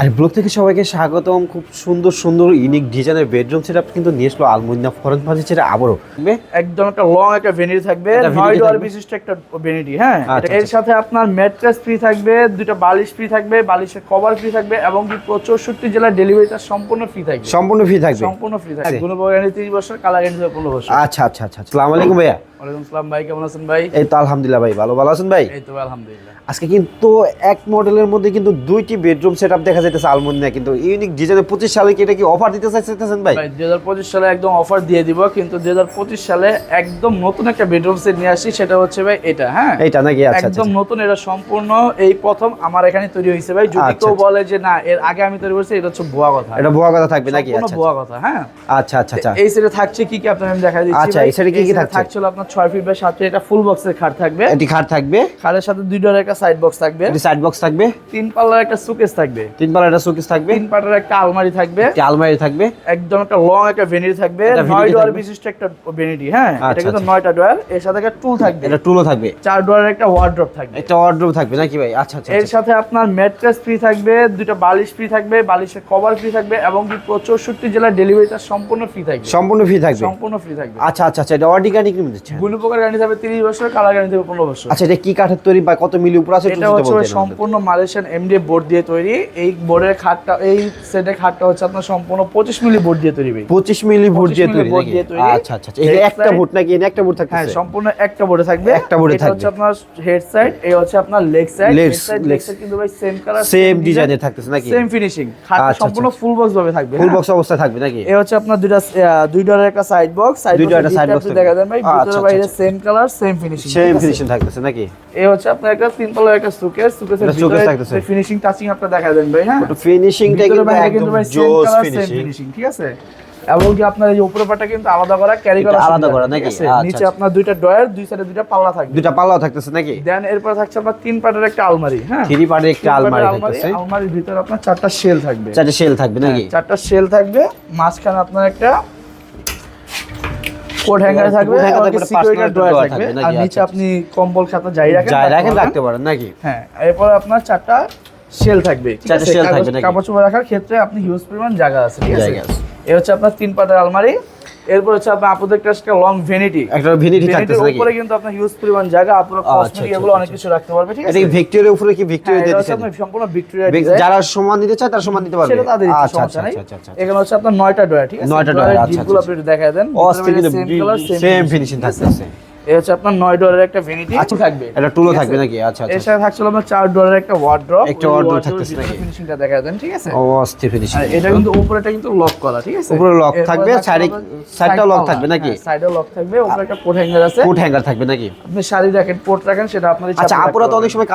আর blog থেকে সবাইকে স্বাগতম। খুব সুন্দর সুন্দর ইউনিক ডিজাইনের বেডরুম সেটআপ কিন্তু নিয়ে আসলো আলমুন্না ফরেন ফার্নিচারে আবারও। একদম একটা লং একটা ভেনিটি থাকবে। নয় vanity বিশিষ্ট একটা ভেনিটি হ্যাঁ? আচ্ছা, এর আচ্ছা। সাথে আপনার ম্যাট্রেস ফ্রি থাকবে দুটো বালিশ ফ্রি থাকবে বালিশের কভার ফ্রি থাকবে এবং কি চৌষট্টি জেলার ডেলিভারিটা সম্পূর্ণ ফ্রি থাকবে। সম্পূর্ণ ফ্রি থাকবে। সম্পূর্ণ ফ্রি থাকবে। আচ্ছা। কোনো গ্যারান্টি তিরিশ বছর কালার গ্যারান্টি পনেরো বছর। আচ্ছা আচ্ছা আচ্ছা আসসালামু আলাইকুম ভাইয়া। ওয়ালাইকুম আসসালাম ভাই কেমন আছেন ভাই? এই তো আলহামদুলিল্লাহ ভাই ভালো ভালো আছেন ভাই? এই তো আলহামদুলিল্লাহ। আজকে কিন্তু এক মডেলের মধ্যে কিন্তু দুইটি বেডরুম সেটআপ দেখা যাইতেছে আলমুন্না কিন্তু ইউনিক ডিজাইনের পঁচিশ সালে কি এটা কি অফার দিতে চাইতেছেন ভাই? ভাই দুই হাজার পঁচিশ সালে একদম অফার দিয়ে দিব কিন্তু দুই হাজার পঁচিশ সালে একদম নতুন একটা বেডরুম সেট নিয়ে আসি সেটা হচ্ছে ভাই এটা হ্যাঁ? এইটা নাকি? আচ্ছা আচ্ছা একদম নতুন এটা সম্পূর্ণ এই প্রথম আমার এখানে তৈরি হয়েছে ভাই। যদি আচ্ছা, কেউ আচ্ছা। বলে যে না এর আগে আমি তৈরি করছি এটা হচ্ছে ভুয়া কথা। এটা ভুয়া কথা থাকবে নাকি? আচ্ছা ভুয়া কথা হ্যাঁ? আচ্ছা আচ্ছা আচ্ছা। এই সেটে থাকছে কি কি আপনাকে আমি দেখাই দিচ্ছি আচ্ছা, এই সেটে কি কি থাকছে? থাকছিল আপনার 6 ফিট বাই 7 ফিট একটা ফুল বক্সের খাট থাকবে। এটি খাট থাকবে। খাটের সাথে দুই ডোরের একটা সাইড বক্স থাকবে। এটি সাইড বক্স থাকবে। তিন পাল্লার একটা সুকেস থাকবে। তিন পাল্লা একটা শোকেস থাকবে। তিন পাল্লার একটা আলমারি থাকবে। একটি আলমারি থাকবে। একদম একটা লং একটা ভেনিটি থাকবে। নয় থাকবে। বিশিষ্ট একটা ভেনিটি হ্যাঁ? এটা আচ্ছা, কিন্তু আচ্ছা। নয়টা ডোয়ার এর সাথে একটা টুল থাকবে। এটা টুলও থাকবে। চার ডোয়ারের একটা ওয়ার্ড্রপ থাকবে। একটা ওয়ার্ড্রোব থাকবে নাকি ভাই? আচ্ছা আচ্ছা এর আচ্ছা। সাথে আপনার ম্যাট্রেস ফ্রি থাকবে দুটো বালিশ ফ্রি থাকবে বালিশের কভার ফ্রি থাকবে এবং কি চৌষট্টি জেলার ডেলিভারিটা সম্পূর্ণ ফ্রি থাকবে। সম্পূর্ণ ফ্রি থাকবে। সম্পূর্ণ ফ্রি থাকবে। আচ্ছা আচ্ছা আচ্ছা এটা দিচ্ছে গুণ প্রকার গ্যারান্টি থাকবে তিরিশ বছর কালার গ্যারান্টি থাকবে পনেরো বছর। আচ্ছা এটা কি কাঠের তৈরি বা কত মিলি উপর আছে এটা হচ্ছে সম্পূর্ণ মালয়েশিয়ান এমডি বোর্ড দিয়ে তৈরি। এই বোর্ডের খাটটা এই সেটের খাটটা হচ্ছে আপনার সম্পূর্ণ পঁচিশ মিলি বোর্ড দিয়ে তৈরি ভাই। 25 মিলি 25 দিয়ে তৈরি। আচ্ছা আচ্ছা আচ্ছা। এটা একটা ভোট নাকি? এটা একটা ভোট হ্যাঁ সম্পূর্ণ একটা বোর্ডে থাকবে। একটা এ এটা হচ্ছে আপনার হেড সাইড এই হচ্ছে আপনার leg side leg side leg side কিন্তু ভাই সেম কালার সেম ডিজাইনের থাকতেছে নাকি? সেম ফিনিশিং খাটটা আচ্ছা, সম্পূর্ণ ফুল বক্স ভাবে থাকবে ফুল হ্যাঁ? বক্স অবস্থায় থাকবে নাকি? এই হচ্ছে আপনার দুইটা দুই ডলারের একটা সাইড বক্স সাইড দুই ডলারের side box বক্স দেখা দেন ভাই ভিতরে আচ্ছা, বাইরে আচ্ছা। Same colour same finishing same finishing থাকতেছে নাকি? এই হচ্ছে আপনার একটা তিন তলার একটা সুকেস সুকেসের ভিতরে থাকতেছে। ফিনিশিং টাচিং আপনি দেখা দেন ভাই হ্যাঁ? ফিনিশিংটা কিন্তু একদম জোস ফিনিশিং ঠিক আছে? এবং কি আপনার এই পাটটা কিন্তু আলাদা করা ক্যারি করা আলাদা করা নাকি? আচ্ছা, নিচে আচ্ছা। আপনার দুইটা ডয়ার দুই সাইডে দুইটা পাল্লা থাকবে। দুটা পাল্লাও থাকতেছে নাকি? দেন এরপর থাকছে আপনার তিন পাটের একটা আলমারি হ্যাঁ? থ্রি পার্টের একটা আলমারি পাটের থাকতেছে। আলমারির ভিতরে আপনার চারটা শেল থাকবে। চারটে শেল থাকবে নাকি? হ্যাঁ, চারটা শেল থাকবে মাঝখানে আপনার একটা কোট হ্যাঙ্গার থাকবে এবং সিকিউরিটি ড্রয়ার থাকবে। আর নিচে আচ্ছা, আপনি কম্বল খাতা যাই রাখেন যাই রাখতে রাখেন রাখতে পারেন নাকি? হ্যাঁ এরপর আপনার চারটা শেল থাকবে চারটা আছে? থাকবে কাপড় চোপড় রাখার ক্ষেত্রে আপনি হিউজ পরিমাণ জায়গা আছে ঠিক আছে। এ হচ্ছে আপনার তিন পাতার আলমারি এরপর হচ্ছে আপনার আপুদের একটা লং ভ্যানিটি একটা ভেনিটি থাকতেছে নাকি? উপরে কিন্তু আপনার হিউজ পরিমাণ জায়গা আপনার আচ্ছা, কসমেটিক আচ্ছা, এগুলো আচ্ছা, অনেক কিছু রাখতে পারবে ঠিক আছে? এটা ভিক্টোরিয়ার উপরে কি ভিক্টোরিয়া দিতে দিয়ে আপনি সম্পূর্ণ ভিক্টোরিয়া ভিক- যারা সমান দিতে চায় তারা সমান দিতে পারবে। সেটা তাদের আচ্ছা সমস্যা আচ্ছা নাই। আচ্ছা আচ্ছা এখানে হচ্ছে আপনার 9টা ডয়ার ঠিক আছে? নয়টা ডয়ারের drawer, আচ্ছা, আচ্ছা, আপনি দেখায় দেন। সেম কালার সেম ফিনিশিং থাকতেছে। এই হচ্ছে আপনার নয় ডলারের একটা ভ্যানিটি আচ্ছা থাকবে। এটা টুলও থাকবে নাকি? আচ্ছা এর আচ্ছা। সাথে থাকছিল আপনার চার ডলারের একটা ওয়ার্ড্রপ একটা wardrobe থাকতেছে নাকি? ফিনিশিংটা দেখা দেন ঠিক আছে? ও অস্থির ফিনিশিং আর এটা কিন্তু উপরেটা কিন্তু লক করা ঠিক আছে? উপরে এরপরে থাকবে, side-টাও lock side থাকবে নাকি? হ্যাঁ, side-এও থাকবে উপরে একটা কোট হ্যাঙ্গার আছে। কোট হ্যাঙ্গার থাকবে নাকি? আপনি শাড়ি রাখেন পোর্ট রাখেন সেটা আপনার ইচ্ছা আচ্ছা আপনি আপুরা তো অনেক সময়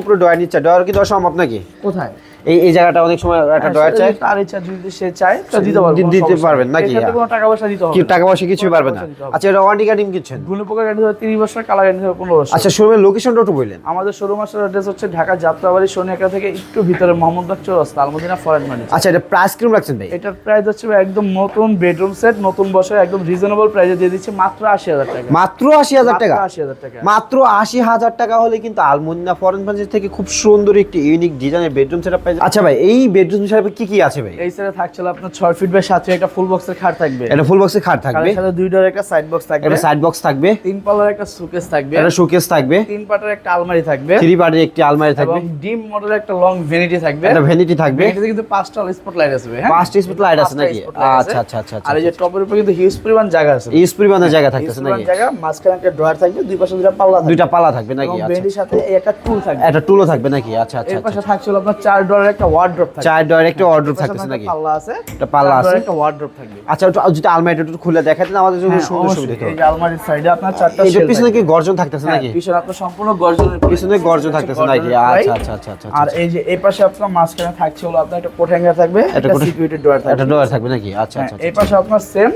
উপরে ডয়ার নিচ্ছে ডয়ার কি দেওয়া সম্ভব নাকি কোথায়? এই এই জায়গাটা অনেক সময় একটা হ্যাঁ, ডয়ার চাই তার ইচ্ছা যদি সে চায় তা দিতে পারবে দিতে পারবেন নাকি? কোনো টাকা পয়সা দিতে হবে কি টাকা পয়সা কিছুই পারবে না? আচ্ছা এটা ওয়ারেন্টি কার্ড কিচ্ছেনগুলো পোকা গাড়ি ধরে তিরিশ বছর কালা গাড়ি ধরে পনেরো বছর। আচ্ছা শোরুমের লোকেশনটা একটু বললেন। আমাদের শোরুম আসলে অ্যাড্রেস হচ্ছে ঢাকা যাত্রাবাড়ি সোনিয়াকা থেকে একটু ভিতরে মোহাম্মদবাগ চৌরাস্তা আলমদিনা ফরেন মানি আচ্ছা এটা প্রাইস কীরকম রাখছেন ভাই? এটার প্রাইস হচ্ছে একদম নতুন বেডরুম সেট নতুন বছর একদম রিজনেবল প্রাইসে দিয়ে দিচ্ছি মাত্র আশি হাজার টাকা। মাত্র আশি হাজার টাকা? আশি হাজার টাকা। মাত্র আশি হাজার টাকা হলে কিন্তু আলমুন্না ফরেন ফার্নিচার থেকে খুব সুন্দর একটি ইউনিক ডিজাইনের বেডরুম সেটআপ আচ্ছা ভাই এই বেডরুম সেটআপে কি কি আছে ভাই? এই থাকছিল আপনার ছয় ফিট বাই সাত ফিট একটা ফুল বক্সের খাট থাকবে। এটা ফুল বক্সের খাট থাকবে। সাথে দুই ডোর একটা সাইড বক্স থাকবে। এটা সাইড বক্স থাকবে। তিন পাল্লার একটা সুকেস থাকবে। এটা শোকেস থাকবে। তিন পাটের একটা আলমারি থাকবে। থ্রি পার্টের একটি আলমারি থাকবে। এবং ডিম মডেলের একটা লং ভ্যানিটি থাকবে। এটা ভ্যানিটি থাকবে। ভ্যানিটিতে কিন্তু পাঁচটা স্পট লাইট আছে হ্যাঁ? পাঁচটা স্পট লাইট আছে নাকি? আচ্ছা আচ্ছা আচ্ছা আচ্ছা আর এই যে টপের উপরে কিন্তু হিউজ পরিমাণ জায়গা আছে। এই পরিমাণের জায়গা হিউজ থাকতেছে নাকি? জায়গা মাঝখানে একটা ড্রয়ার থাকবে দুই পাশে দুইটা পাল্লা দুইটা পালা থাকবে নাকি? আচ্ছা ভ্যানিটির সাথে একটা টুল থাকবে। একটা টুলও থাকবে নাকি? আচ্ছা আচ্ছা এর আচ্ছা। পাশে থাকছিল আপনার চার ডলারের একটা ওয়ার্ড্রপ থাকবে। চার ডয়ের একটা অর্ডার এর থাকতেছে নাকি? পাল্লা আছে। একটা পাল্লা আছে। একটা ওয়ার্ড্রপ থাকবে। আচ্ছা ওটা যদি আলমারিটা একটু খুলে দেখাতেন আমাদের জন্য হ্যাঁ, সুন্দর সুবিধা হতো এই যে আলমারির সাইডে আপনার চারটা এই পিছনে কি গর্জন থাকতেছে হ্যাঁ, নাকি? পিছনে আপনার সম্পূর্ণ গর্জনের পিছনে গর্জন থাকতেছে নাকি? আচ্ছা আচ্ছা আচ্ছা আচ্ছা আর এই যে এই পাশে আপনার মাঝখানে থাকছে হলো আপনার একটা কোট হ্যাঙ্গার থাকবে একটা সিকিউরিটি ডোর থাকবে একটা ডোর থাকবে নাকি? আচ্ছা হ্যাঁ, আচ্ছা এই পাশে আপনার সেম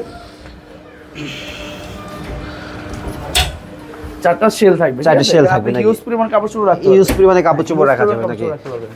চারটা সেল থাকবে চারটা shell থাকবে নাকি? ইউজ পরিমাণ কাপড় চোপড় রাখতে ইউজ পরিমাণে কাপড় চোপড় রাখা যাবে নাকি।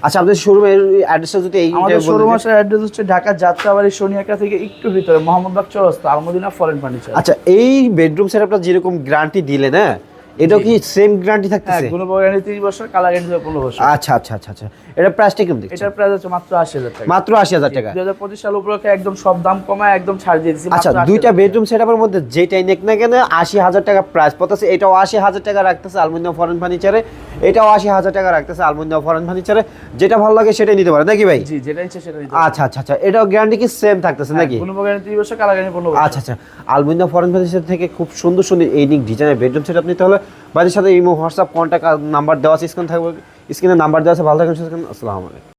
আচ্ছা আপনাদের শোরুমের অ্যাড্রেসটা যদি এই আমাদের শোরুম আসার অ্যাড্রেস হচ্ছে ঢাকা যাত্রাবাড়ি সোনিয়াকা থেকে একটু ভিতরে মোহাম্মদবাগ চৌরাস্তা আলমদিনা ফরেন ফার্নিচার। আচ্ছা এই বেডরুম সেটআপটা যেরকম গ্যারান্টি দিলে হ্যাঁ? এটাও কি সেম গ্যারান্টি হ্যাঁ থাকতেছে কোনো গ্যারান্টি তিরিশ বছর কালার গ্যারান্টি পনেরো বছর। আচ্ছা আচ্ছা আচ্ছা আচ্ছা। এটা প্রাইসটা কেমন দেখছেন এটার প্রাইস হচ্ছে মাত্র আশি হাজার টাকা। মাত্র আশি হাজার টাকা। দুই হাজার পঁচিশ সাল উপলক্ষে একদম সব দাম কমায় একদম ছাড় দিয়ে আচ্ছা দুইটা বেডরুম সেটআপের মধ্যে যেটাই নেক না কেন আশি হাজার টাকা প্রাইস পড়তেছে। এটাও আশি হাজার টাকা রাখতেছে আলমুনিয়াম ফরেন ফার্নিচারে এটাও আশি হাজার টাকা রাখতেছে আলমুনিয়াম ফরেন ফার্নিচারে যেটা ভালো লাগে সেটাই নিতে পারে নাকি ভাই? জি যেটা ইচ্ছে সেটা নিতে আচ্ছা আচ্ছা আচ্ছা। এটাও গ্যারান্টি কি সেম থাকতেছে নাকি? কোনো গ্যারান্টি তিরিশ বছর কালার গ্যারান্টি পনেরো বছর। আচ্ছা আচ্ছা। আলমিনা ফরেন ফার্নিচার থেকে খুব সুন্দর সুন্দর ইউনিক ডিজাইনের বেডরুম সেট নিতে হলে বাড়ির সাথে ইমো, হোয়াটসঅ্যাপ কন্ট্যাক্ট নাম্বার দেওয়া আছে স্ক্রিন থাকবে স্ক্রিনে নাম্বার দেওয়া আছে, ভালো থাকেন সুস্থ থাকেন। আসসালামু আলাইকুম